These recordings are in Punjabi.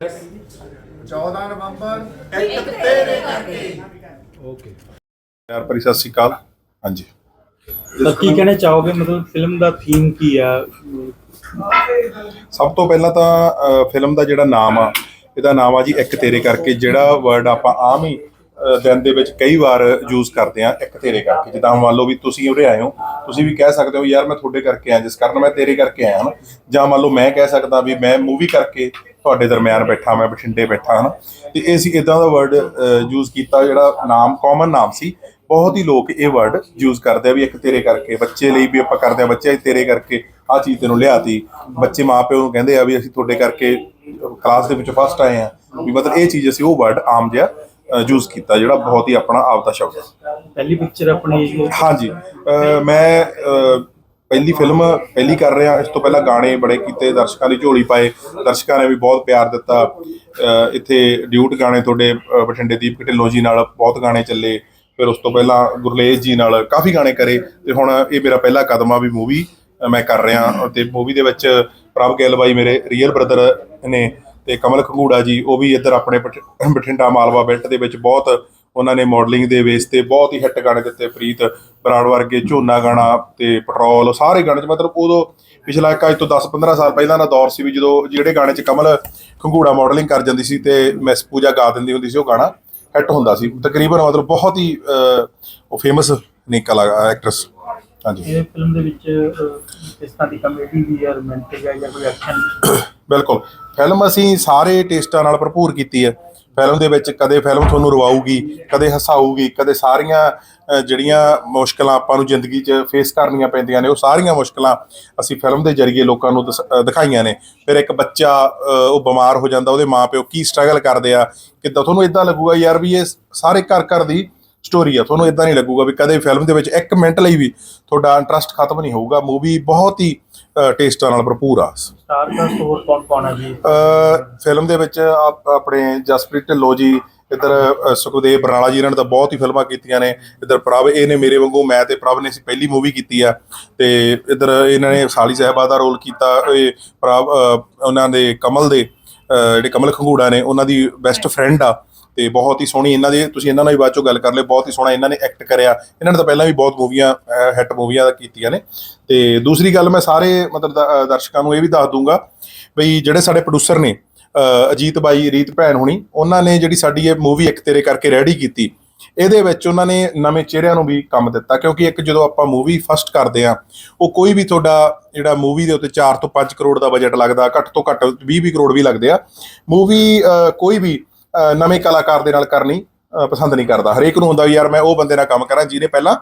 14 ਨਵੰਬਰ ਇੱਕ ਤੇਰੇ ਕਰਕੇ ਓਕੇ। ਪਿਆਰ ਭਰੀ ਸਤਿ ਸ਼੍ਰੀ ਅਕਾਲ। ਹਾਂਜੀ। ਤਾਂ ਕੀ ਕਹਿਣਾ ਚਾਹੋਗੇ? ਮਤਲਬ ਫਿਲਮ ਦਾ ਥੀਮ ਕੀ ਆ? ਸਭ ਤੋਂ ਪਹਿਲਾਂ ਤਾਂ ਫਿਲਮ ਦਾ ਜਿਹੜਾ ਨਾਮ ਆ ਇਹਦਾ ਨਾਮ ਆ ਜੀ ਇੱਕ ਤੇਰੇ ਕਰਕੇ ਜਿਹੜਾ ਵਰਡ ਆਪਾਂ ਆਮ ਹੀ ਦਿਨ ਦੇ ਵਿੱਚ ਕਈ ਵਾਰ ਯੂਜ਼ ਕਰਦੇ ਆ ਇੱਕ ਤੇਰੇ ਕਰਕੇ। ਜਿੱਦਾਂ ਮੰਨ ਲਓ ਵੀ ਤੁਸੀਂ ਉਰੇ ਆਏ ਹੋ, ਤੁਸੀਂ ਵੀ ਕਹਿ ਸਕਦੇ ਹੋ, ਯਾਰ ਮੈਂ ਤੁਹਾਡੇ ਕਰਕੇ ਆਇਆ, ਜਿਸ ਕਾਰਨ ਮੈਂ ਤੇਰੇ ਕਰਕੇ ਆਇਆ ਹਾਂ ਜਾਂ ਮੰਨ ਲਓ ਮੈਂ ਕਹਿ ਸਕਦਾ ਵੀ ਮੈਂ ਮੂਵੀ ਕਰਕੇ ਤੁਹਾਡੇ ਦਰਮਿਆਨ ਬੈਠਾ, ਮੈਂ ਬਠਿੰਡੇ ਬੈਠਾ ਹਾਂ ਤੇ ਇਹ ਸੀ ਇਦਾਂ ਦਾ ਵਰਡ ਯੂਜ਼ ਕੀਤਾ, ਜਿਹੜਾ ਨਾਮ ਕਾਮਨ ਨਾਮ ਸੀ। ਬਹੁਤ ਹੀ ਲੋਕ ਇਹ ਵਰਡ ਯੂਜ਼ ਕਰਦੇ ਆ ਵੀ ਇੱਕ ਤੇਰੇ ਕਰਕੇ, ਬੱਚੇ ਲਈ ਵੀ ਆਪਾਂ ਕਰਦੇ ਆ ਬੱਚੇ ਤੇਰੇ ਕਰਕੇ ਆ ਚੀਜ਼ ਤੈਨੂੰ ਲਿਆਤੀ। ਬੱਚੇ ਮਾਪਿਓ ਨੂੰ ਕਹਿੰਦੇ ਆ ਵੀ ਅਸੀਂ ਤੁਹਾਡੇ ਕਰਕੇ ਕਲਾਸ ਦੇ ਵਿੱਚ ਫਸਟ ਆਏ ਆ ਵੀ ਮਤਲਬ ਇਹ ਚੀਜ਼ ਅਸੀਂ ਉਹ ਵਰਡ ਆਮ ਜਿਹਾ ਯੂਜ਼ ਕੀਤਾ ਜਿਹੜਾ ਬਹੁਤ ਹੀ ਆਪਣਾ ਆਪਦਾ ਸ਼ਬਦ ਹੈ। ਪਹਿਲੀ ਪਿਕਚਰ ਆਪਣੀ ਹਾਂਜੀ ਮੈਂ ਪਹਿਲੀ ਫਿਲਮ ਪਹਿਲੀ ਕਰ ਰਿਹਾ ਇਸ ਤੋਂ ਪਹਿਲਾਂ ਗਾਣੇ ਬੜੇ ਕੀਤੇ ਦਰਸ਼ਕਾਂ ਦੀ ਝੋਲੀ ਪਾਏ ਦਰਸ਼ਕਾਂ ਨੇ ਵੀ ਬਹੁਤ ਪਿਆਰ ਦਿੱਤਾ। ਇੱਥੇ ਡਿਊਟ ਗਾਣੇ ਤੁਹਾਡੇ ਬਠਿੰਡੇ ਦੀਪ ਢਿੱਲੋਂ ਜੀ ਨਾਲ ਬਹੁਤ ਗਾਣੇ ਚੱਲੇ ਫਿਰ ਉਸ ਤੋਂ ਪਹਿਲਾਂ ਗੁਰਲੇਜ ਜੀ ਨਾਲ ਕਾਫੀ ਗਾਣੇ ਕਰੇ ਤੇ ਹੁਣ ਇਹ ਮੇਰਾ ਪਹਿਲਾ ਕਦਮ ਆ ਵੀ ਮੂਵੀ ਮੈਂ ਕਰ ਰਿਹਾ। ਤੇ ਮੂਵੀ ਦੇ ਵਿੱਚ ਪ੍ਰਭ ਗਿੱਲ ਬਾਈ ਮੇਰੇ ਰੀਅਲ ਬ੍ਰਦਰ ਨੇ ਤੇ ਕਮਲ ਖੰਗੂੜਾ ਜੀ ਉਹ ਵੀ ਇੱਧਰ ਆਪਣੇ ਬਠ- ਬਠਿੰਡਾ ਮਾਲਵਾ ਬੈਲਟ ਦੇ ਵਿੱਚ ਬਹੁਤ ਉਹਨਾਂ ਨੇ ਮਾਡਲਿੰਗ ਦੇ ਬੇਸ ਤੇ ਬਹੁਤ ਹੀ ਹਿੱਟ ਗਾਣੇ ਦਿੱਤੇ। ਪ੍ਰੀਤ ਬਰਾੜ ਵਰਗੇ ਝੋਨਾ ਗਾਣਾ ਤੇ ਪੈਟਰੋਲ ਸਾਰੇ ਗਾਣੇ ਚ ਮਤਲਬ ਉਦੋਂ ਪਿਛਲਾ ਇੱਕ ਅੱਜ ਤੋਂ 10-15 ਸਾਲ ਪਹਿਲਾਂ ਦਾ ਦੌਰ ਸੀ ਵੀ ਜਦੋਂ ਜਿਹੜੇ ਗਾਣੇ ਚ ਕਮਲ ਖੰਗੂੜਾ ਮਾਡਲਿੰਗ ਕਰ ਜਾਂਦੀ ਸੀ ਤੇ ਮੈਸ ਪੂਜਾ ਗਾ ਦਿੰਦੀ ਹੁੰਦੀ ਸੀ ਉਹ ਗਾਣਾ ਹਿੱਟ ਹੁੰਦਾ ਸੀ। ਤਕਰੀਬਨ ਮਤਲਬ ਬਹੁਤ ਹੀ ਉਹ ਫੇਮਸ ਨਿਕਲ ਐਕਟਰਸ ਹਾਂਜੀ। ਇਹ ਫਿਲਮ ਦੇ ਵਿੱਚ ਅਹ, ਤਰ੍ਹਾਂ ਦੀ ਕਮੇਡੀ ਵੀ ਹੈ ਰੋਮਾਂਟਿਕ ਹੈ ਜਾਂ ਕੋਈ ਐਕਸ਼ਨ ਬਿਲਕੁਲ। ਫਿਲਮ ਅਸੀਂ ਸਾਰੇ ਟੇਸਟਾਂ ਨਾਲ ਭਰਪੂਰ ਕੀਤੀ ਹੈ। ਫਿਲਮ ਦੇ ਵਿੱਚ ਕਦੇ ਫਿਲਮ ਤੁਹਾਨੂੰ ਰਵਾਊਗੀ, ਕਦੇ ਹਸਾਊਗੀ, ਕਦੇ ਸਾਰੀਆਂ ਜਿਹੜੀਆਂ ਮੁਸ਼ਕਲਾਂ ਆਪਾਂ ਨੂੰ ਜ਼ਿੰਦਗੀ 'ਚ ਫੇਸ ਕਰਨੀਆਂ ਪੈਂਦੀਆਂ ਨੇ, ਉਹ ਸਾਰੀਆਂ ਮੁਸ਼ਕਲਾਂ ਅਸੀਂ ਫਿਲਮ ਦੇ ਜ਼ਰੀਏ ਲੋਕਾਂ ਨੂੰ ਦਸ- ਦਿਖਾਈਆਂ ਨੇ। ਫਿਰ ਇੱਕ ਬੱਚਾ ਉਹ ਬਿਮਾਰ ਹੋ ਜਾਂਦਾ, ਉਹਦੇ ਮਾਪਿਓ ਕੀ ਸਟਰਗਲ ਕਰਦੇ ਆ, ਕਿੱਦਾਂ ਤੁਹਾਨੂੰ ਇਦਾਂ ਲੱਗੂਗਾ ਯਾਰ ਵੀ ਇਹ ਸਾਰੇ ਘਰ ਘਰ ਦੀ ਸਟੋਰੀ ਆ, ਤੁਹਾਨੂੰ ਇਦਾਂ ਨਹੀਂ ਲੱਗੂਗਾ ਵੀ ਕਦੇ ਫਿਲਮ ਦੇ ਵਿੱਚ ਇੱਕ ਮਿੰਟ ਲਈ ਵੀ ਤੁਹਾਡਾ ਇੰਟਰਸਟ ਖਤਮ ਨਹੀਂ ਹੋਊਗਾ। ਮੂਵੀ ਬਹੁਤ ਹੀ ਟੇਸਟਾਂ ਨਾਲ ਭਰਪੂਰ ਆ। ਸਟਾਰ ਦਾ ਹੋਰ ਕੌਣ ਕੌਣ ਹੈ ਜੀ? ਅ, ਫਿਲਮ ਦੇ ਵਿੱਚ ਆਪ- ਆਪਣੇ ਜਸਪ੍ਰੀਤ ਢਿੱਲੋਂ ਜੀ ਇੱਧਰ ਸੁਖਦੇਵ ਬਰਨਾਲਾ ਜੀ ਇਹਨਾਂ ਨੇ ਤਾਂ ਬਹੁਤ ਹੀ ਫਿਲਮਾਂ ਕੀਤੀਆਂ ਨੇ। ਇੱਧਰ ਪ੍ਰਭ ਇਹ ਨੇ ਮੇਰੇ ਵਾਂਗੂ ਮੈਂ ਤੇ ਪ੍ਰਭ ਨੇ ਸੀ ਪਹਿਲੀ ਮੂਵੀ ਕੀਤੀ ਆ। ਤੇ ਇੱਧਰ ਇਹਨਾਂ ਨੇ ਸਾਲੀ ਸਾਹਿਬਾ ਦਾ ਰੋਲ ਕੀਤਾ ਇਹ ਪ੍ਰਭ ਉਹਨਾਂ ਦੇ ਕਮਲ ਦੇ ਜਿਹੜੇ ਕਮਲ ਖੰਗੂੜਾ ਨੇ ਉਹਨਾਂ ਦੀ ਬੈਸਟ ਫਰੈਂਡ ਆ। ਤੇ ਬਹੁਤ ਹੀ ਸੋਹਣੀ ਇਹਨਾਂ ਦੇ, ਤੁਸੀਂ ਇਹਨਾਂ ਨਾਲ ਵੀ ਬਾਅਦ ਚੋਂ ਗੱਲ ਕਰ ਲਿਓ, ਬਹੁਤ ਹੀ ਸੋਹਣਾ ਇਹਨਾਂ ਨੇ ਐਕਟ ਕਰਿਆ। ਇਹਨਾਂ ਨੇ ਤਾਂ ਪਹਿਲਾਂ ਵੀ ਬਹੁਤ ਮੂਵੀਆਂ ਹਿੱਟ ਮੂਵੀਆਂ ਕੀਤੀਆਂ ਨੇ। ਤੇ ਦੂਸਰੀ ਗੱਲ ਮੈਂ ਸਾਰੇ ਮਤਲਬ ਦ- ਦਰਸ਼ਕਾਂ ਨੂੰ ਇਹ ਵੀ ਦੱਸ ਦੂੰਗਾ ਬਈ ਜਿਹੜੇ ਸਾਡੇ ਪ੍ਰੋਡਿਊਸਰ ਨੇ ਅਜੀਤ ਬਾਈ, ਰੀਤ ਭੈਣ ਹੁਣੀ, ਉਹਨਾਂ ਨੇ ਜਿਹੜੀ ਸਾਡੀ ਇਹ ਮੂਵੀ ਇੱਕ ਤੇਰੇ ਕਰਕੇ ਰੈਡੀ ਕੀਤੀ, ਇਹਦੇ ਵਿੱਚ ਉਹਨਾਂ ਨੇ ਨਵੇਂ ਚਿਹਰਿਆਂ ਨੂੰ ਵੀ ਕੰਮ ਦਿੱਤਾ। ਕਿਉਂਕਿ ਇੱਕ ਜਦੋਂ ਆਪਾਂ ਮੂਵੀ ਫਸਟ ਕਰਦੇ ਆ ਉਹ ਕੋਈ ਵੀ ਤੁਹਾਡਾ ਜਿਹੜਾ ਮੂਵੀ ਦੇ ਉੱਤੇ 4 ਤੋਂ 5 ਕਰੋੜ ਦਾ ਬਜਟ ਲੱਗਦਾ, ਘੱਟ ਤੋਂ ਘੱਟ 20 20 ਕਰੋੜ ਵੀ ਲੱਗਦੇ ਆ। ਮੂਵੀ ਕੋਈ ਵੀ ਨਵੇਂ ਕਲਾਕਾਰ ਦੇ ਨਾਲ ਕਰਨੀ ਪਸੰਦ ਨਹੀਂ ਕਰਦਾ। ਹਰੇਕ ਨੂੰ ਹੁੰਦਾ ਵੀ ਯਾਰ ਮੈਂ ਉਹ ਬੰਦੇ ਨਾਲ ਕੰਮ ਕਰਾਂ ਜਿਹਨੇ ਪਹਿਲਾਂ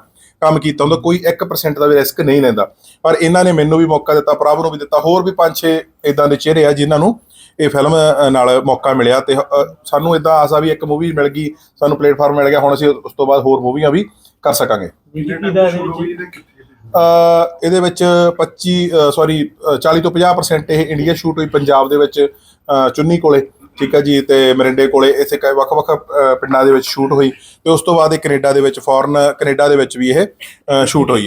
ਕੰਮ ਕੀਤਾ ਹੁੰਦਾ ਕੋਈ 1% ਦਾ ਵੀ ਰਿਸਕ ਨਹੀਂ ਲੈਂਦਾ। ਪਰ ਇਹਨਾਂ ਨੇ ਮੈਨੂੰ ਵੀ ਮੌਕਾ ਦਿੱਤਾ ਪ੍ਰਭ ਨੂੰ ਵੀ ਦਿੱਤਾ ਹੋਰ ਵੀ 5-6 ਇਦਾਂ ਦੇ ਚਿਹਰੇ ਆ ਜਿਨ੍ਹਾਂ ਨੂੰ ਇਹ ਫਿਲਮ ਨਾਲ ਮੌਕਾ ਮਿਲਿਆ ਤੇ ਸਾਨੂੰ ਇਦਾਂ ਆਸਾ ਵੀ ਇੱਕ ਮੂਵੀ ਮਿਲ ਗਈ ਸਾਨੂੰ ਪਲੇਟਫਾਰਮ ਮਿਲ ਗਿਆ ਹੁਣ ਅਸੀਂ ਉਸ ਤੋਂ ਬਾਅਦ ਹੋਰ ਮੂਵੀਆਂ ਵੀ ਕਰ ਸਕਾਂਗੇ। ਇਹਦੇ ਵਿੱਚ ਅ, ਇਹਦੇ ਵਿੱਚ 25 ਸੌਰੀ 40 ਤੋਂ 50% ਇਹ ਇੰਡੀਆ ਸ਼ੂਟ ਹੋਈ ਪੰਜਾਬ ਦੇ ਵਿੱਚ ਚੁੰਨੀ ਕੋਲੇ। ਠੀਕ ਹੈ ਜੀ ਤੇ ਮਰਿੰਡੇ ਕੋਲੇ ਇੱਥੇ ਕਈ ਵੱਖ-ਵੱਖ ਪਿੰਡਾਂ ਦੇ ਵਿੱਚ ਸ਼ੂਟ ਹੋਈ ਤੇ ਉਸ ਤੋਂ ਬਾਅਦ ਇਹ ਕੈਨੇਡਾ ਦੇ ਵਿੱਚ ਫੋਰਨ ਕੈਨੇਡਾ ਦੇ ਵਿੱਚ ਵੀ ਇਹ ਸ਼ੂਟ ਹੋਈ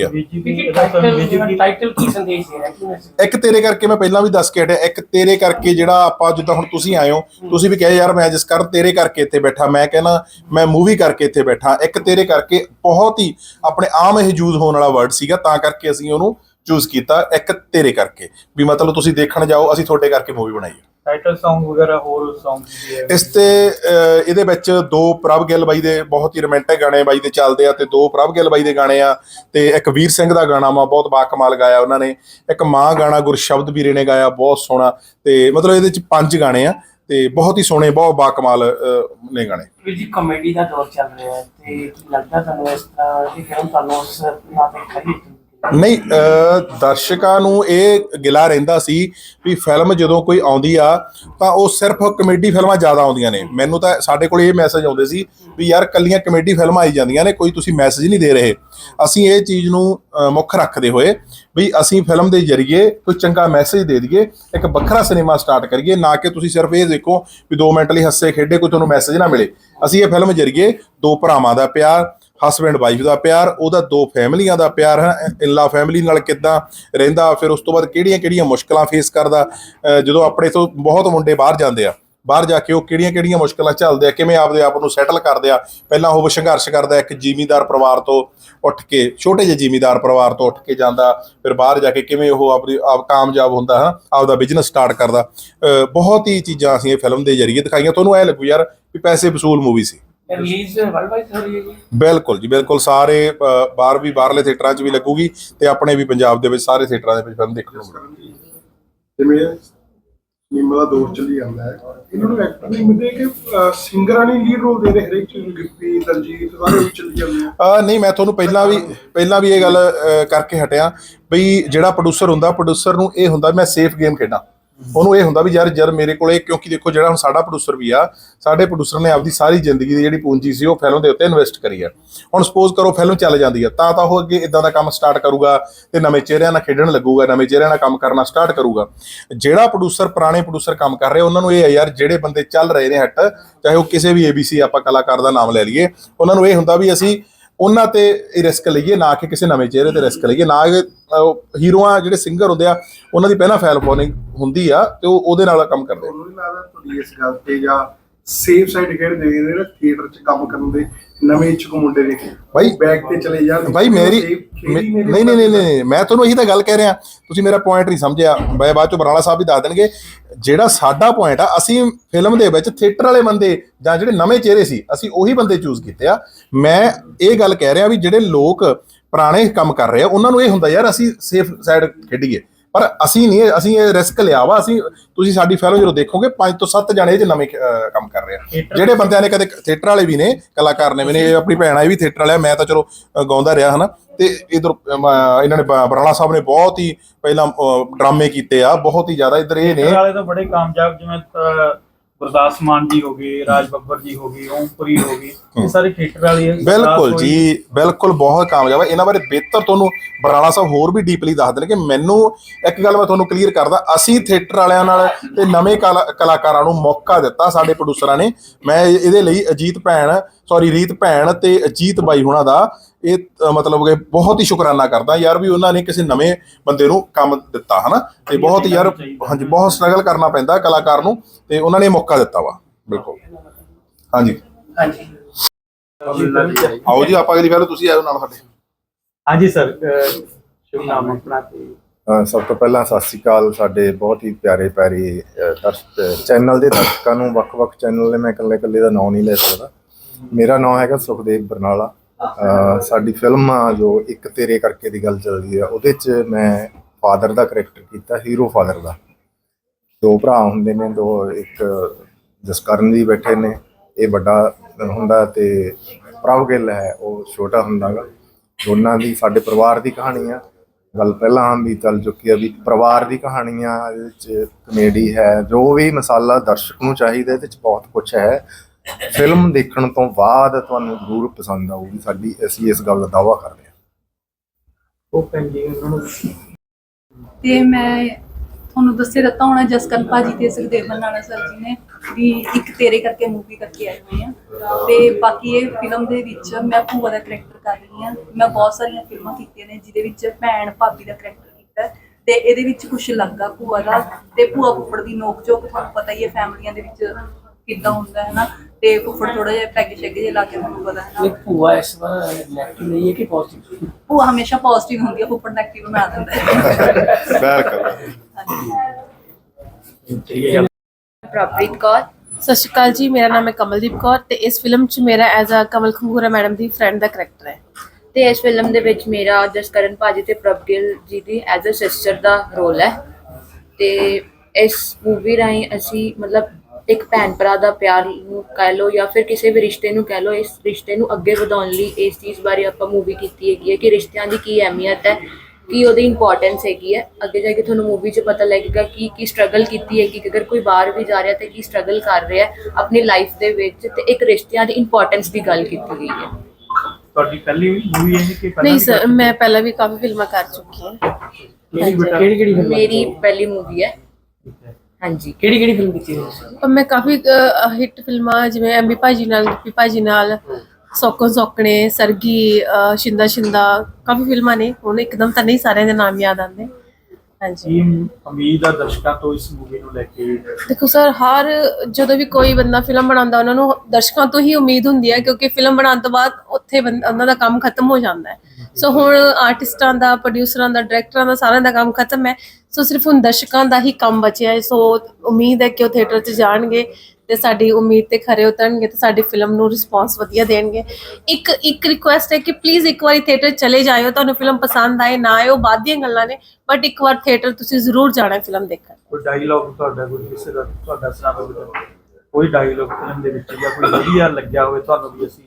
ਟਾਈਟਲ ਕੀ ਸੰਦੇਸ਼ ਦੇ ਰਿਹਾ? ਮੈਸੇਜ ਇੱਕ ਤੇਰੇ ਕਰਕੇ ਮੈਂ ਪਹਿਲਾਂ ਵੀ ਦੱਸ ਕੇ ਹਟਿਆ ਇੱਕ ਤੇਰੇ ਕਰਕੇ ਜਿਹੜਾ ਆਪਾਂ ਜਿੱਦਾਂ ਹੁਣ ਤੁਸੀਂ ਆਏ ਹੋ ਤੁਸੀਂ ਵੀ ਕਹੇ ਯਾਰ ਮੈਂ ਜਿਸ ਕਰ ਤੇਰੇ ਕਰਕੇ ਇੱਥੇ ਬੈਠਾ ਮੈਂ ਕਹਿੰਦਾ ਮੈਂ ਮੂਵੀ ਕਰਕੇ ਇੱਥੇ ਬੈਠਾ ਇੱਕ ਤੇਰੇ ਕਰਕੇ ਬਹੁਤ ਹੀ ਆਪਣੇ ਆਮ ਇਹ ਯੂਜ਼ ਹੋਣ ਵਾਲਾ ਵਰਡ ਸੀਗਾ ਤਾਂ ਕਰਕੇ ਅਸੀਂ ਉਹਨੂੰ ਚੂਜ਼ ਕੀਤਾ ਇੱਕ ਤੇਰੇ ਕਰਕੇ। ਵੀ ਮਤਲਬ ਤੁਸੀਂ ਦੇਖਣ ਜਾਓ ਅਸੀਂ ਤੁਹਾਡੇ ਕਰਕੇ ਮੂਵੀ ਬਣਾਈ ਟਾਈਟਲ Song ਵਗੈਰਾ ਹੋਰ Song ਵੀ ਹੈ। ਇਸ ਤੇ ਅਹ, ਇਹਦੇ ਵਿੱਚ ਦੋ ਪ੍ਰਭ ਗਿੱਲ ਬਾਈ ਦੇ ਬਹੁਤ ਹੀ ਰੋਮਾਂਟਿਕ ਗਾਣੇ ਬਾਈ ਦੇ ਚੱਲਦੇ ਆ ਤੇ ਦੋ ਪ੍ਰਭ ਗਿੱਲ ਬਾਈ ਦੇ ਗਾਣੇ ਆ ਤੇ ਇੱਕ ਵੀਰ ਸਿੰਘ ਦਾ ਗਾਣਾ ਵਾ ਬਹੁਤ ਬਾਕਮਾਲ ਗਾਇਆ ਉਹਨਾਂ ਨੇ। ਇੱਕ ਮਾਂ ਗਾਣਾ ਗੁਰਸ਼ਬਦ ਵੀਰੇ ਨੇ ਗਾਇਆ ਬਹੁਤ ਸੋਹਣਾ ਤੇ ਮਤਲਬ ਇਹਦੇ ਚ ਪੰਜ ਗਾਣੇ ਆ ਤੇ ਬਹੁਤ ਹੀ ਸੋਹਣੇ ਬਹੁਤ ਬਾਕਮਾਲ ਅਹ, ਨੇ ਗਾਣੇ। ਵੀਰ ਜੀ ਕਾਮੇਡੀ ਦਾ ਦੌਰ ਚੱਲ ਰਿਹਾ ਹੈ ਤੇ ਕੀ ਲੱਗਦਾ ਤੁਹਾਨੂੰ ਇਸ ਤਰ੍ਹਾਂ ਦੀ ਫਿਲਮ ਤੁਹਾਨੂੰ ਉਸ ਨਾ ਤੇ ਖਰੀ ਨਹੀਂ ਦਰਸ਼ਕਾਂ ਨੂੰ ਇਹ ਗਿਲਾ ਰਹਿੰਦਾ ਸੀ ਵੀ ਫਿਲਮ ਜਦੋਂ ਕੋਈ ਆਉਂਦੀ ਆ, ਤਾਂ ਉਹ ਸਿਰਫ ਕਮੇਡੀ ਫਿਲਮਾਂ ਜ਼ਿਆਦਾ ਆਉਂਦੀਆਂ ਨੇ। ਮੈਨੂੰ ਤਾਂ ਸਾਡੇ ਕੋਲ ਇਹ ਮੈਸੇਜ ਆਉਂਦੇ ਸੀ ਵੀ ਯਾਰ ਕੱਲੀਆਂ ਕਮੇਡੀ ਫਿਲਮਾਂ ਆਈ ਜਾਂਦੀਆਂ ਨੇ, ਕੋਈ ਤੁਸੀਂ ਮੈਸੇਜ ਨਹੀਂ ਦੇ ਰਹੇ। ਅਸੀਂ ਇਹ ਚੀਜ਼ ਨੂੰ ਮੁੱਖ ਰੱਖਦੇ ਹੋਏ ਵੀ ਅਸੀਂ ਫਿਲਮ ਦੇ ਜ਼ਰੀਏ ਕੋਈ ਚੰਗਾ ਮੈਸੇਜ ਦੇ ਦਈਏ, ਇੱਕ ਵੱਖਰਾ ਸਿਨੇਮਾ ਸਟਾਰਟ ਕਰੀਏ, ਨਾ ਕਿ ਤੁਸੀਂ ਸਿਰਫ ਇਹ ਦੇਖੋ ਵੀ 2 ਮਿੰਟ ਲਈ ਹੱਸੇ ਖੇਡੇ, ਕੋਈ ਤੁਹਾਨੂੰ ਮੈਸੇਜ ਨਾ ਮਿਲੇ। ਅਸੀਂ ਇਹ ਫਿਲਮ ਜ਼ਰੀਏ ਦੋ ਭਰਾਵਾਂ ਦਾ ਪਿਆਰ ਹਸਬੈਂਡ ਵਾਈਫ ਦਾ ਪਿਆਰ, ਉਹਦਾ ਦੋ ਫੈਮਲੀਆਂ ਦਾ ਪਿਆਰ ਹੈ ਇਨਲਾ ਫੈਮਿਲੀ ਨਾਲ ਕਿੱਦਾਂ ਰਹਿੰਦਾ, ਫਿਰ ਉਸ ਤੋਂ ਬਾਅਦ ਕਿਹੜੀਆਂ ਕਿਹੜੀਆਂ ਮੁਸ਼ਕਲਾਂ ਫੇਸ ਕਰਦਾ ਜਦੋਂ ਆਪਣੇ ਤੋਂ ਬਹੁਤ ਮੁੰਡੇ ਬਾਹਰ ਜਾਂਦੇ ਆ, ਬਾਹਰ ਜਾ ਕੇ ਉਹ ਕਿਹੜੀਆਂ-ਕਿਹੜੀਆਂ ਮੁਸ਼ਕਲਾਂ ਝੱਲਦੇ ਆ, ਕਿਵੇਂ ਆਪਦੇ ਆਪ ਨੂੰ ਸੈਟਲ ਕਰਦੇ ਆ, ਪਹਿਲਾਂ ਉਹ ਸੰਘਰਸ਼ ਕਰਦਾ, ਇੱਕ ਜ਼ਿਮੀਂਦਾਰ ਪਰਿਵਾਰ ਤੋਂ ਉੱਠ ਕੇ, ਛੋਟੇ ਜਿਹੇ ਜ਼ਿਮੀਂਦਾਰ ਪਰਿਵਾਰ ਤੋਂ ਉੱਠ ਕੇ ਜਾਂਦਾ, ਫਿਰ ਬਾਹਰ ਜਾ ਕੇ ਕਿਵੇਂ ਉਹ ਆਪਣੀ ਆਪ ਕਾਮਯਾਬ ਹੁੰਦਾ ਹੈ ਆਪਦਾ ਬਿਜ਼ਨਸ ਸਟਾਰਟ ਕਰਦਾ ਬਹੁਤ ਹੀ ਚੀਜ਼ਾਂ ਅਸੀਂ ਇਹ ਫਿਲਮ ਦੇ ਜ਼ਰੀਏ ਦਿਖਾਈਆਂ, ਤੁਹਾਨੂੰ ਐ ਲੱਗੂ ਯਾਰ ਵੀ ਪੈਸੇ ਵਸੂਲ ਮੂਵੀ ਸੀ। ਰਿਲੀਜ਼ ਵਰਲਡ ਵਾਈਡ ਹੋ ਰਹੀ ਹੈ ਜੀ ਬਿਲਕੁਲ ਜੀ ਬਿਲਕੁਲ ਸਾਰੇ ਬਾਹਰ ਵੀ ਬਾਹਰਲੇ ਥੀਏਟਰਾਂ 'ਚ ਵੀ ਲੱਗੂਗੀ ਤੇ ਆਪਣੇ ਵੀ ਪੰਜਾਬ ਦੇ ਵਿੱਚ ਸਾਰੇ ਥੀਏਟਰਾਂ ਦੇ ਵਿੱਚ ਫਿਲਮ ਦੇਖਣ ਨੂੰ ਮਿਲੇਗੀ। ਜਿਵੇਂ ਨਿੰਮ ਦਾ ਦੌਰ ਚੱਲੀ ਜਾਂਦਾ ਹੈ। ਇਹਨਾਂ ਨੂੰ ਐਕਟਰ ਨਹੀਂ ਮਿਲਦੇ ਕਿ ਸਿੰਗਰਾਂ ਨੇ ਲੀਡ ਰੋਲ ਦੇ ਰਹੇ ਹਰੇਕ ਚੀਜ਼ ਨੂੰ ਗਿੱਪੀ ਦਲਜੀਤ ਸਾਰੇ ਵੀ ਚੱਲੀ ਜਾਂਦੇ ਆ। ਅਹ ਨਹੀਂ ਮੈਂ ਤੁਹਾਨੂੰ ਪਹਿਲਾਂ ਵੀ ਪਹਿਲਾਂ ਵੀ ਇਹ ਗੱਲ ਕਰਕੇ ਹਟਿਆ ਬਈ ਜਿਹੜਾ ਪ੍ਰੋਡਿਊਸਰ ਹੁੰਦਾ ਪ੍ਰੋਡਿਊਸਰ ਨੂੰ ਇਹ ਹੁੰਦਾ ਮੈਂ ਸੇਫ ਗੇਮ ਖੇਡਾਂ। ਉਹਨੂੰ ਇਹ ਹੁੰਦਾ ਵੀ ਯਾਰ ਜਦ ਮੇਰੇ ਕੋਲੇ, ਕਿਉਂਕਿ ਦੇਖੋ ਜਿਹੜਾ ਹੁਣ ਸਾਡਾ ਪ੍ਰੋਡਿਊਸਰ ਵੀ ਆ, ਸਾਡੇ ਪ੍ਰੋਡਿਊਸਰ ਨੇ ਆਪਦੀ ਸਾਰੀ ਜ਼ਿੰਦਗੀ ਦੀ ਜਿਹੜੀ ਪੂੰਜੀ ਸੀ, ਉਹ ਫਿਲਮ ਦੇ ਉੱਤੇ ਇਨਵੈਸਟ ਕਰੀ ਆ। ਹੁਣ ਸਪੋਜ਼ ਕਰੋ ਫਿਲਮ ਚੱਲ ਜਾਂਦੀ ਆ, ਤਾਂ ਤਾਂ ਉਹ ਅੱਗੇ ਇਦਾਂ ਦਾ ਕੰਮ ਸਟਾਰਟ ਕਰੂਗਾ, ਤੇ ਨਵੇਂ ਚਿਹਰਿਆਂ ਨਾਲ ਖੇਡਣ ਲੱਗੂਗਾ, ਨਵੇਂ ਚਿਹਰਿਆਂ ਨਾਲ ਕੰਮ ਕਰਨਾ ਸਟਾਰਟ ਕਰੂਗਾ। ਜਿਹੜਾ ਪ੍ਰੋਡਿਊਸਰ ਪੁਰਾਣੇ ਪ੍ਰੋਡਿਊਸਰ ਕੰਮ ਕਰ ਰਹੇ ਉਹਨਾਂ ਨੂੰ ਇਹ ਹੈ ਯਾਰ, ਜਿਹੜੇ ਬੰਦੇ ਚੱਲ ਰਹੇ ਨੇ ਹੱਟ, ਚਾਹੇ ਉਹ ਕਿਸੇ ਵੀ ABC ਆਪਾਂ ਕਲਾਕਾਰ ਦਾ ਨਾਮ ਲੈ ਲਈਏ, ਉਹਨਾਂ ਨੂੰ ਇਹ ਹੁੰਦਾ ਵੀ ਅਸੀਂ ਉਹਨਾਂ ਤੇ ਰਿਸਕ ਲਈਏ, ਨਾ ਕਿ ਕਿਸੇ ਨਵੇਂ ਚਿਹਰੇ ਤੇ ਰਿਸਕ ਲਈਏ, ਨਾ ਕਿ ਹੀਰੋਆਂ ਜਿਹੜੇ ਸਿੰਗਰ ਹੁੰਦੇ ਆ, ਉਹਨਾਂ ਦੀ ਪਹਿਲਾਂ ਫੈਲ ਫੋਲੋਇੰਗ ਹੁੰਦੀ ਆ ਤੇ ਉਹ ਉਹਦੇ ਨਾਲ ਕੰਮ ਕਰਦੇ ਆ। ਨਹੀਂ ਲੱਗਦਾ ਤੁਹਾਡੀ ਇਸ ਗੱਲ ਤੇ ਜਾਂ ਸੇਫ ਸਾਈਡ ਖੇਡਦੇ ਨੇ ਨਾ ਥੀਏਟਰ 'ਚ ਕੰਮ ਕਰਨ ਦੇ ਨਵੇਂ ਇੱਛੁਕ ਮੁੰਡੇ ਨੇ। ਬਾਈ- ਬੈਕ ਤੇ ਚਲੇ ਜਾਣ। ਭਾਈ ਮੇਰੀ ਖੇਡ ਨਹੀਂ ਨਹੀਂ ਨਹੀਂ ਨਹੀਂ ਮੈਂ ਤੁਹਾਨੂੰ ਇਹੀ ਤਾਂ ਗੱਲ ਕਹਿ ਰਿਹਾ। ਤੁਸੀਂ ਮੇਰਾ ਪੁਆਇੰਟ ਨਹੀਂ ਸਮਝਿਆ। ਮੈਂ ਬਾਅਦ ਚ ਬਰਾਲਾ ਸਾਹਿਬ ਵੀ ਦੱਸ ਦੇਣਗੇ। ਜਿਹੜਾ ਸਾਡਾ ਪੁਆਇੰਟ ਆ ਅਸੀਂ ਫਿਲਮ ਦੇ ਵਿੱਚ ਥੀਏਟਰ ਵਾਲੇ ਬੰਦੇ ਜਾਂ ਜਿਹੜੇ ਨਵੇਂ ਚਿਹਰੇ ਸੀ ਅਸੀਂ ਉਹੀ ਬੰਦੇ ਚੂਜ਼ ਕੀਤੇ ਆ। ਮੈਂ ਇਹ ਗੱਲ ਕਹਿ ਰਿਹਾ ਵੀ ਜਿਹੜੇ ਲੋਕ ਪੁਰਾਣੇ ਕੰਮ ਕਰ ਰਹੇ ਆ ਉਹਨਾਂ ਨੂੰ ਇਹ ਹੁੰਦਾ ਯਾਰ ਅਸੀਂ ਸੇਫ ਸਾਈਡ ਖੇਡੀਏ। ਪਰ ਅਸੀਂ ਨਹੀਂ ਅਸੀਂ ਇਹ ਰਿਸਕ ਲਿਆ ਵਾ ਅਸੀਂ ਤੁਸੀਂ ਸਾਡੀ ਫਿਲਮ ਜਦੋਂ ਦੇਖੋਗੇ 5 ਤੋਂ 7 ਜਣੇ ਇਹ ਨਵੇਂ ਕੰਮ ਕਰ ਰਹੇ ਆ। ਜਿਹੜੇ ਬੰਦਿਆਂ ਨੇ ਕਦੇ ਥੀਏਟਰ ਵਾਲੇ ਵੀ ਨੇ ਕਲਾਕਾਰ ਨੇ ਵੀ ਨੇ ਇਹ ਆਪਣੀ ਭੈਣ ਆ ਇਹ ਵੀ ਥੀਏਟਰ ਵਾਲਿਆ ਮੈਂ ਤਾਂ ਚਲੋ ਗਾਉਂਦਾ ਰਿਹਾ ਹਨਾ। ਤੇ ਇਧਰ ਇਹਨਾਂ ਨੇ ਬਰਾਲਾ ਸਾਹਿਬ ਨੇ ਬਹੁਤ ਹੀ ਪਹਿਲਾਂ ਡਰਾਮੇ ਕੀਤੇ ਆ ਬਹੁਤ ਹੀ ਜ਼ਿਆਦਾ ਇਧਰ ਇਹ ਨੇ। ਵਾਲੇ ਤਾਂ ਬੜੇ ਕਾਮਯਾਬ ਜਿਵੇਂ ਗੁਰਦਾਸ ਮਾਨ ਜੀ ਹੋ ਗਏ ਰਾਜ ਬੱਬਰ ਜੀ ਹੋ ਗਏ ਓਮਪੁਰੀ ਹੋ ਗਏ ਇਹ ਸਾਰੇ ਥੀਏਟਰ ਵਾਲੇ। ਬਿਲਕੁਲ ਜੀ ਬਿਲਕੁਲ ਬਹੁਤ ਕਾਮਯਾਬ ਹੈ। ਇਹਨਾਂ ਬਾਰੇ ਬਿਹਤਰ ਤੁਹਾਨੂੰ ਬਰਾਲਾ ਸਾਹਿਬ ਹੋਰ ਵੀ ਡੀਪਲੀ ਦੱਸ ਦੇਣਗੇ। ਮੈਨੂੰ ਇੱਕ ਗੱਲ ਮੈਂ ਤੁਹਾਨੂੰ ਕਲੀਅਰ ਕਰਦਾ ਅਸੀਂ ਥੀਏਟਰ ਵਾਲਿਆਂ ਨਾਲ ਤੇ ਨਵੇਂ ਕਲਾ- ਕਲਾਕਾਰਾਂ ਨੂੰ ਮੌਕਾ ਦਿੱਤਾ ਸਾਡੇ ਪ੍ਰੋਡਿਊਸਰਾਂ ਨੇ। ਮੈਂ ਇਹ- ਇਹਦੇ ਲਈ ਅਜੀਤ ਭੈਣ ਸੌਰੀ ਰੀਤ ਭੈਣ ਤੇ ਅਜੀਤ ਬਾਈ ਹੁਣਾਂ ਦਾ ਇਹ ਮਤਲਬ ਕਿ ਬਹੁਤ ਹੀ ਸ਼ੁਕਰਾਨਾ ਕਰਦਾ ਯਾਰ ਵੀ ਉਹਨਾਂ ਨੇ ਕਿਸੇ ਨਵੇਂ ਬੰਦੇ ਨੂੰ ਕੰਮ ਦਿੱਤਾ ਹਨਾ? ਤੇ ਬਹੁਤ ਯਾਰ ਹਾਂਜੀ ਬਹੁਤ ਸਟਰਗਲ ਕਰਨਾ ਪੈਂਦਾ ਕਲਾਕਾਰ ਨੂੰ ਤੇ ਉਹਨਾਂ ਨੇ ਮੌਕਾ ਦਿੱਤਾ ਵਾ ਬਿਲਕੁਲ। ਹਾਂਜੀ। ਹਾਂਜੀ। ਆਓ ਜੀ ਆਪਾਂ ਅਗਲੀ ਵਾਰ ਤੁਸੀਂ ਆਇਓ ਨਾਲ ਸਾਡੇ। ਹਾਂਜੀ ਸਰ ਸ਼ੁਭ ਨਾਮ ਆਪਣਾ ਸਭ ਤੋਂ ਪਹਿਲਾਂ ਸਤਿ ਸ੍ਰੀ ਅਕਾਲ ਸਾਡੇ ਬਹੁਤ ਹੀ ਪਿਆਰੇ ਪਿਆਰੇ ਦਰਸ਼ਕ ਚੈਨਲ ਦੇ ਦਰਸ਼ਕਾਂ ਨੂੰ ਵੱਖ-ਵੱਖ ਚੈਨਲ ਨੇ ਮੈਂ ਇਕੱਲੇ ਇਕੱਲੇ ਦਾ ਨਾਮ ਨਹੀਂ ਲੈ ਸਕਦਾ। ਮੇਰਾ ਨਾਮ ਹੈਗਾ ਸੁਖਦੇਵ ਬਰਨਾਲਾ। ਸਾਡੀ ਫਿਲਮ ਆ, ਜੋ ਇੱਕ ਤੇਰੇ ਕਰਕੇ ਦੀ ਗੱਲ ਚੱਲਦੀ ਆ, ਉਹਦੇ 'ਚ ਮੈਂ ਫਾਦਰ ਦਾ ਕਰੈਕਟਰ ਕੀਤਾ ਹੀਰੋ ਫਾਦਰ ਦਾ। ਦੋ ਭਰਾ ਹੁੰਦੇ ਨੇ, ਦੋ, ਇੱਕ ਜਸਕਰਨ ਜੀ ਬੈਠੇ ਨੇ, ਇਹ ਵੱਡਾ ਹੁੰਦਾ ਤੇ ਪ੍ਰਭ ਗਿੱਲ ਹੈ, ਉਹ ਛੋਟਾ ਹੁੰਦਾਗਾ। ਦੋਨਾਂ ਦੀ ਸਾਡੇ ਪਰਿਵਾਰ ਦੀ ਕਹਾਣੀ ਆ। ਗੱਲ ਪਹਿਲਾਂ ਵੀ ਚੱਲ ਚੁੱਕੀ ਆ ਵੀ ਪਰਿਵਾਰ ਦੀ ਕਹਾਣੀ ਆ ਇਹਦੇ ਵਿੱਚ ਕਮੇਡੀ ਹੈ, ਜੋ ਵੀ ਮਸਾਲਾ ਦਰਸ਼ਕ ਨੂੰ ਚਾਹੀਦਾ, ਇਹਦੇ ਵਿੱਚ ਬਹੁਤ ਕੁਝ ਹੈ। ਫਿਲਮ ਦੇਖਣ ਤੋਂ ਬਾਅਦ ਤੁਹਾਨੂੰ ਜ਼ਰੂਰ ਪਸੰਦ ਆਊਗੀ ਸਾਡੀ ਅਸੀਂ ਇਸ ਗੱਲ ਦਾ ਦਾਅਵਾ ਕਰਦੇ ਹਾਂ। ਉਹ ਜੀ ਉਹਨਾਂ ਨੂੰ ਤੇ ਮੈਂ ਤੁਹਾਨੂੰ ਦੱਸੇ ਦਿੱਤਾ ਹੋਣਾ ਜਸਕਰਨ ਭਾਜੀ ਤੇ ਸੁਖਦੇਵ ਬਰਨਾਲਾ ਸਰ ਜੀ ਨੇ ਵੀ ਇੱਕ ਤੇਰੇ ਕਰਕੇ ਮੂਵੀ ਕਰਕੇ ਆਏ ਹੋਏ ਆ ਤੇ ਬਾਕੀ ਇਹ ਫਿਲਮ ਦੇ ਵਿੱਚ ਮੈਂ ਭੂਆ ਦਾ ਕਰੈਕਟਰ ਕਰ ਰਹੀ ਹਾਂ। ਮੈਂ ਬਹੁਤ ਸਾਰੀਆਂ ਫਿਲਮਾਂ ਕੀਤੀਆਂ ਨੇ ਜਿਹਦੇ ਵਿੱਚ ਭੈਣ ਭਾਬੀ ਦਾ ਕਰੈਕਟਰ ਕੀਤਾ ਤੇ ਇਹਦੇ ਵਿੱਚ ਕੁਝ ਲੱਗਾ ਭੂਆ ਦਾ ਤੇ ਭੂਆ ਫੁੱਫੜ ਦੀ ਨੋਕ ਝੋਕ ਤੁਹਾਨੂੰ ਪਤਾ ਹੀ ਹੈ ਫੈਮਲੀਆਂ ਦੇ ਵਿੱਚ ਕਿੱਦਾਂ ਹੁੰਦਾ ਹੈ ਨਾ ਤੇ ਫੁੱਫੜ ਥੋੜਾ ਜਿਹਾ ਪੈਗ ਸ਼ੈਗ ਜੇ ਲਾ ਕੇ ਤੁਹਾਨੂੰ ਪਤਾ ਹੈ ਨਾ। ਭੂਆ ਇਸ ਵਾਰ ਨੈਗੇਟਿਵ ਨਹੀਂ ਹੈ ਕਿ ਪੋਜ਼ਿਟਿਵ ਭੂਆ ਹਮੇਸ਼ਾ ਪੋਜ਼ਿਟਿਵ ਹੁੰਦੀ ਹੈ ਫੁੱਫੜ ਨੈਗੇਟਿਵ ਬਣਾ ਦਿੰਦਾ ਹੈ। ਬਿਲਕੁਲ ਹਾਂਜੀ ਪ੍ਰਭਰੀਤ ਕੌਰ। ਸਤਿ ਸ਼੍ਰੀ ਅਕਾਲ ਜੀ ਮੇਰਾ ਨਾਮ ਹੈ ਕਮਲਦੀਪ ਕੌਰ ਤੇ ਇਸ ਫਿਲਮ 'ਚ ਮੇਰਾ as a Kamal Khangura madam the friend ਦਾ ਕਰੈਕਟਰ ਹੈ। ਤੇ ਇਸ ਫਿਲਮ ਦੇ ਵਿੱਚ ਮੇਰਾ ਜਸਕਰਨ ਭਾਜੀ ਤੇ ਪ੍ਰਭਗਿਲ ਜੀ ਦੀ ਐਜ਼ ਅ ਸਿਸਟਰ ਦਾ ਰੋਲ ਹੈ। ਤੇ ਇਸ ਮੂਵੀ ਰਾਹੀਂ ਅਸੀਂ ਮਤਲਬ ਇੱਕ ਭੈਣ ਭਰਾ ਦਾ ਪਿਆਰ ਨੂੰ ਕਹਿ ਲਓ ਜਾਂ ਫਿਰ ਕਿਸੇ ਵੀ ਰਿਸ਼ਤੇ ਨੂੰ ਕਹਿ ਲਓ ਇਸ ਰਿਸ਼ਤੇ ਨੂੰ ਅੱਗੇ ਵਧਾਉਣ ਲਈ ਇਸ ਚੀਜ਼ ਬਾਰੇ ਆਪਾਂ ਮੂਵੀ ਕੀਤੀ ਹੈਗੀ ਹੈ ਕਿ ਰਿਸ਼ਤਿਆਂ ਦੀ ਕੀ ਅਹਿਮੀਅਤ ਹੈ ਕੀ ਉਹਦੀ ਇੰਪੋਰਟੈਂਸ ਹੈਗੀ ਹੈ। ਅੱਗੇ ਜਾ ਕੇ ਤੁਹਾਨੂੰ ਮੂਵੀ 'ਚ ਪਤਾ ਲੱਗੇਗਾ ਕਿ ਕੀ ਸਟਰਗਲ ਕੀਤੀ ਹੈ ਕਿ ਅਗਰ ਕੋਈ ਬਾਹਰ ਵੀ ਜਾ ਰਿਹਾ ਤੇ ਕੀ ਸਟਰਗਲ ਕਰ ਰਿਹਾ ਹੈ ਆਪਣੀ ਲਾਈਫ ਦੇ ਵਿੱਚ ਤੇ ਇੱਕ ਰਿਸ਼ਤਿਆਂ ਦੀ ਇੰਪੋਰਟੈਂਸ ਦੀ ਗੱਲ ਕੀਤੀ ਗਈ ਹੈ। ਤੁਹਾਡੀ ਪਹਿਲੀ ਮੂਵੀ ਹੈ ਕਿ ਪਹਿਲਾਂ ਨਹੀਂ ਸਰ ਮੈਂ ਪਹਿਲਾਂ ਵੀ ਕਾਫੀ ਫਿਲਮਾਂ ਕਰ ਚੁੱਕੀ ਹਾਂ। ਕਿਹੜੀ ਬੇਟਾ ਕਿਹੜੀ ਕਿਹੜੀ ਫਿਲਮ? ਮੇਰੀ ਪਹਿਲੀ ਮੂਵੀ ਹੈ। ਹਾਂਜੀ। ਕਿਹੜੀ ਕਿਹੜੀ ਫਿਲਮ ਕੀਤੀ ਹੈ ਤੁਸੀਂ? ਪਰ ਮੈਂ ਕਾਫੀ ਹਿੱਟ ਫਿਲਮਾਂ ਜਿਵੇਂ ਐਮਬੀ ਭਾਜੀ ਨਾਲ ਪੀ ਭਾਜੀ ਨਾਲ ਸੌਕਣ ਸੌਕਣੇ ਸਰਗੀ ਸ਼ਿੰਦਾ ਸ਼ਿੰਦਾ ਕਾਫੀ ਫਿਲਮਾਂ ਨੇ। ਹੁਣ ਇੱਕਦਮ ਤਾਂ ਨਹੀਂ ਸਾਰਿਆਂ ਦੇ ਨਾਮ ਯਾਦ ਆਉਂਦੇ। ਹਾਂਜੀ। ਕੀ ਉਮੀਦ ਆ ਦਰਸ਼ਕਾਂ ਤੋਂ ਇਸ ਮੂਵੀ ਨੂੰ ਲੈ ਕੇ? ਦੇਖੋ ਸਰ ਹਰ ਜਦੋਂ ਵੀ ਕੋਈ ਬੰਦਾ ਫਿਲਮ ਬਣਾਉਂਦਾ ਉਹਨਾਂ ਨੂੰ ਦਰਸ਼ਕਾਂ ਤੋਂ ਹੀ ਉਮੀਦ ਹੁੰਦੀ ਹੈ ਕਿਉਂਕਿ ਫਿਲਮ ਬਣਾਉਣ ਤੋਂ ਬਾਅਦ ਉੱਥੇ ਬੰਦ- ਉਹਨਾਂ ਦਾ ਕੰਮ ਖਤਮ ਹੋ ਜਾਂਦਾ ਹੈ। ਸੋ ਹੁਣ ਆਰਟਿਸਟਾਂ ਦਾ ਪ੍ਰੋਡਿਊਸਰਾਂ ਦਾ ਡਾਇਰੈਕਟਰਾਂ ਦਾ ਸਾਰਿਆਂ ਦਾ ਕੰਮ ਖਤਮ ਹੈ। ਸੋ ਸਿਰਫ ਹੁਣ ਦਰਸ਼ਕਾਂ ਦਾ ਹੀ ਕੰਮ ਬਚਿਆ ਹੈ। ਸੋ ਉਮੀਦ ਹੈ ਕਿ ਉਹ ਥੀਏਟਰ 'ਚ ਜਾਣਗੇ। ਤੇ ਸਾਡੀ ਉਮੀਦ ਤੇ ਖਰੇ ਉਤਰਨਗੇ ਤੇ ਸਾਡੀ ਫਿਲਮ ਨੂੰ ਰਿਸਪਾਂਸ ਵਧੀਆ ਦੇਣਗੇ। ਇੱਕ ਇੱਕ ਰਿਕੁਐਸਟ ਹੈ ਕਿ ਪਲੀਜ਼ ਇੱਕ ਵਾਰੀ ਥੀਏਟਰ ਚਲੇ ਜਾਇਓ ਤੁਹਾਨੂੰ ਫਿਲਮ ਪਸੰਦ ਆਏ ਨਾ ਆਏ ਉਹ ਬਾਅਦ ਦੀਆਂ ਗੱਲਾਂ ਨੇ ਬਟ ਇੱਕ ਵਾਰ ਥੀਏਟਰ ਤੁਸੀਂ ਜ਼ਰੂਰ ਜਾਣਾ ਫਿਲਮ ਦੇਖਣ। ਕੋਈ ਡਾਇਲੌਗ ਤੁਹਾਡਾ ਕੋਈ ਕਿਸੇ ਦਾ ਤੁਹਾਡਾ ਸੁਣਾ ਦਿਓ ਕੋਈ ਡਾਇਲੌਗ ਫਿਲਮ ਦੇ ਵਿੱਚ ਜਾਂ ਕੋਈ ਵਧੀਆ ਲੱਗਿਆ ਹੋਵੇ ਤੁਹਾਨੂੰ ਵੀ ਅਸੀਂ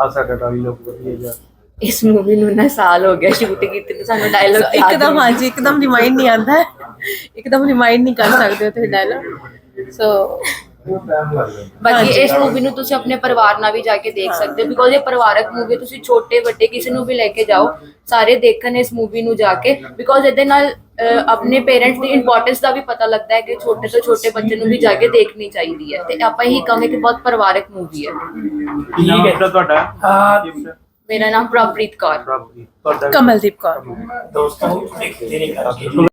ਆ ਸਾਡਾ ਡਾਇਲੌਗ ਵਧੀਆ ਜਾਂ ਇਸ ਮੂਵੀ ਨੂੰ ਨਾ ਸਾਲ ਹੋ ਗਿਆ ਸ਼ੂਟ ਕੀਤੇ ਤੇ ਸਾਨੂੰ ਡਾਇਲੌਗ ਇੱਕਦਮ ਹਾਂਜੀ ਇੱਕਦਮ ਰਿਮਾਈਂਡ ਨਹੀਂ ਆਉਂਦਾ। ਹੈ। ਇੱਕਦਮ ਰਿਮਾਈਂਡ ਨਹੀਂ ਕਰ ਸਕਦੇ ਹੋ ਤੁਸੀਂ ਡਾਇਲੌਗ ਸੋ ਬਾਕੀ। ਇਸ ਮੂਵੀ ਨੂੰ ਤੁਸੀਂ ਆਪਣੇ ਪਰਿਵਾਰ ਨਾਲ ਵੀ ਜਾ ਕੇ ਦੇਖ ਸਕਦੇ ਹੋ ਬਿਕੋਜ਼ ਇਹ ਪਰਿਵਾਰਕ ਮੂਵੀ ਤੁਸੀਂ ਛੋਟੇ ਵੱਡੇ ਕਿਸੇ ਨੂੰ ਵੀ ਲੈ ਕੇ ਜਾਓ ਸਾਰੇ ਦੇਖਣ ਇਸ ਮੂਵੀ ਨੂੰ ਜਾ ਕੇ ਬਿਕੋਜ਼ ਇਹਦੇ ਨਾਲ ਆਪਣੇ ਪੇਰੈਂਟਸ ਦੀ ਇੰਪੋਰਟੈਂਸ ਦਾ ਵੀ ਪਤਾ ਲੱਗਦਾ ਹੈ ਕਿ ਛੋਟੇ ਤੋਂ ਛੋਟੇ ਬੱਚੇ ਨੂੰ ਵੀ ਜਾ ਕੇ ਦੇਖਣੀ ਚਾਹੀਦੀ ਹੈ ਤੇ ਆਪਾਂ ਇਹੀ ਕਹਾਂਗੇ ਕਿ ਬਹੁਤ ਪਰਿਵਾਰਕ ਮੂਵੀ ਹੈ। ਕੀ ਨਾਮ ਹੈ। ਤੁਹਾਡਾ ਮੇਰਾ ਨਾਮ ਪ੍ਰਭਪ੍ਰੀਤ ਕੌਰ। ਕਮਲਦੀਪ ਕੌਰ। ਦੋਸਤੋ